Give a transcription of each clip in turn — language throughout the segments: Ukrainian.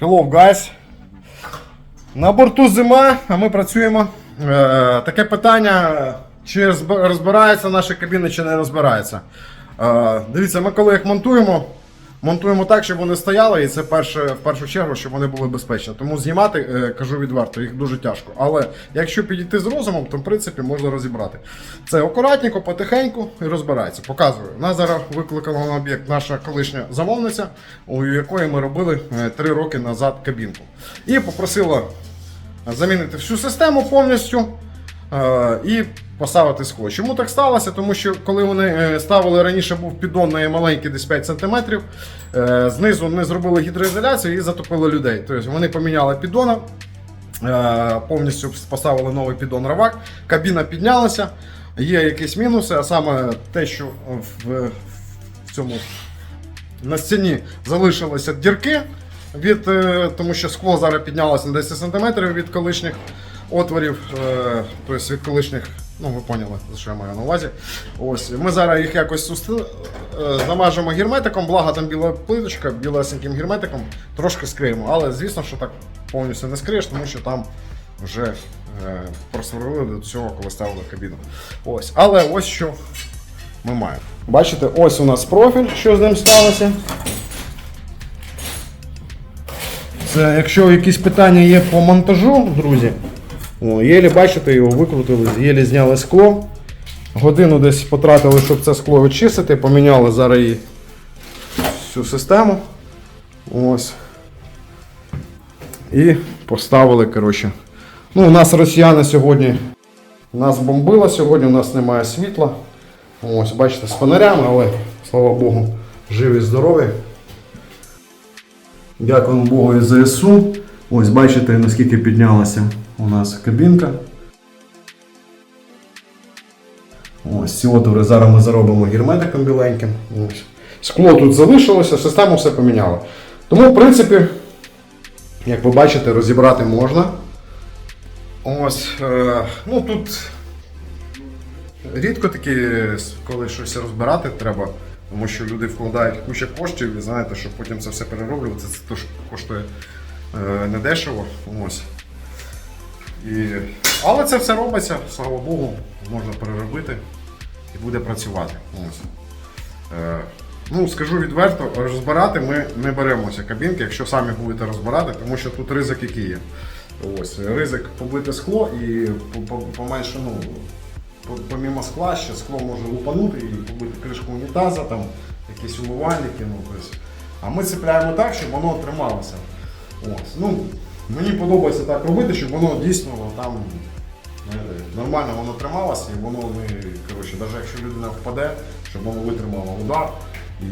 Hello, guys. На борту зима, а ми працюємо. Е, таке питання: чи розб- розбираються наші кабіни, чи не розбираються. Е, дивіться, ми коли їх монтуємо, монтуємо так, щоб вони стояли, і це перше, в першу чергу, щоб вони були безпечні. Тому знімати, е, кажу відверто, їх дуже тяжко. Але якщо підійти з розумом, то в принципі можна розібрати. Це акуратненько, потихеньку і розбирається. Показую. Нас зараз викликала на об'єкт наша колишня замовниця, у якої ми робили 3 роки назад кабінку. І попросила замінити всю систему повністю е, і поставити скло. Чому так сталося? Тому що коли вони е, ставили раніше, був піддон на маленький, десь 5 см, е, знизу не зробили гідроізоляцію і затопили людей. Тобто вони поміняли піддона, е, повністю поставили новий піддон равак, кабіна піднялася. Є якісь мінуси, а саме те, що в, в цьому на стіні залишилися дірки, від, тому що скло зараз піднялося на 10 см від колишніх отворів, тобто від колишніх, ну ви поняли, що я маю на увазі. Ось, ми зараз їх якось усти- е, замажемо герметиком, благо там біла плиточка, білесеньким герметиком, трошки скриємо. Але звісно, що так повністю не скриєш, тому що там вже е, просверлили до цього, коли ставили кабіну. Ось. Але ось що ми маємо. Бачите, ось у нас профіль, що з ним сталося. Це якщо якісь питання є по монтажу, друзі, о, єлі бачите, його викрутили, єлі зняли скло. Годину десь потратили, щоб це скло відчистити, поміняли зараз її всю систему. Ось. І поставили, коротше. Ну, у нас росіяни сьогодні нас бомбило сьогодні, у нас немає світла. Ось, бачите, з фонарями, але слава Богу, живі, здорові. Дякуємо Богу і ЗСУ. Ось бачите, наскільки піднялася у нас кабінка. Ось ці отвори зараз ми заробимо герметиком біленьким. Ось. Скло тут залишилося, систему все поміняли. Тому, в принципі, як ви бачите, розібрати можна. Ось, е, ну тут рідко такі, коли щось розбирати треба, тому що люди вкладають кучу коштів і знаєте, що потім це все перероблювати, це теж коштує недешево. Ось. І... Але це все робиться, слава Богу, можна переробити і буде працювати. Ось. Е, ну, скажу відверто, розбирати ми не беремося кабінки, якщо самі будете розбирати, тому що тут ризик який є. Ось, ризик побити скло і по- по- поменше, ну, помімо скла ще скло може лупанути і побити кришку унітаза, там, якісь умивальники. Ну, тобто. А ми цепляємо так, щоб воно трималося. Ось. Ну, мені подобається так робити, щоб воно дійсно там нормально воно трималося і воно не, коротше, навіть якщо людина впаде, щоб воно витримало удар. І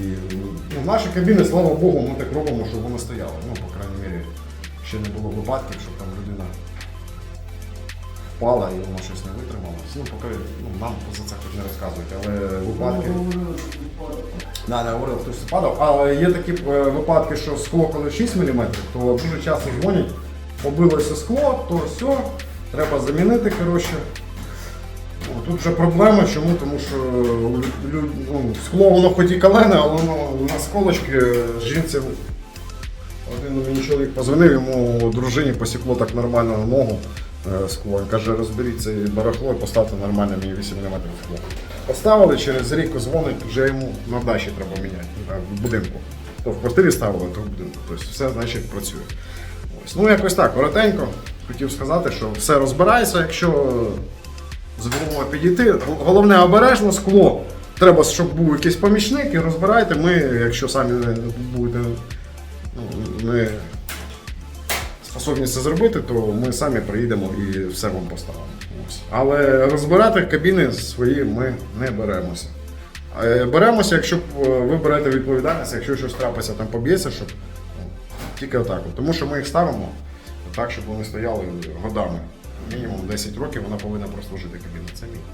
ну, наші кабіни, слава Богу, ми так робимо, щоб воно стояло. Ну, по крайній мірі, ще не було випадків, щоб там людина впала і воно щось не витрималося. Ну, поки ну, нам за це хоч не розказують, але випадки. Да, не говорив, хтось падав. Але є такі е, випадки, що скло, коли 6 мм, то дуже часто дзвонять, побилося скло, то все, треба замінити. коротше. Ну, Тут вже проблема, чому? Тому що лю- ну, скло воно хоч і калене, але воно на сколочки жінці. Один мені чоловік позвонив, йому дружині посікло так нормально ногу е, скло. Він каже, розберіть це барахло і поставте нормально мені 8 мм скло. Поставили, через рік дзвонить, вже йому на дачі треба міняти, е, в будинку. То в квартирі ставили, то в будинку. Тобто все значить працює. Ось. Ну якось так, коротенько. Хотів сказати, що все розбирається, якщо з головою підійти. Головне обережно скло. Треба, щоб був якийсь помічник і розбирайте. Ми, якщо самі не будете ну, не способні зробити, то ми самі приїдемо і все вам поставимо. Але розбирати кабіни свої ми не беремося. Е, Беремося, якщо е, ви берете відповідальність, якщо щось трапиться, там поб'ється, щоб ну, тільки отак. Тому що ми їх ставимо так, щоб вони стояли годами. Мінімум 10 років вона повинна прослужити кабіна. Це мінімум.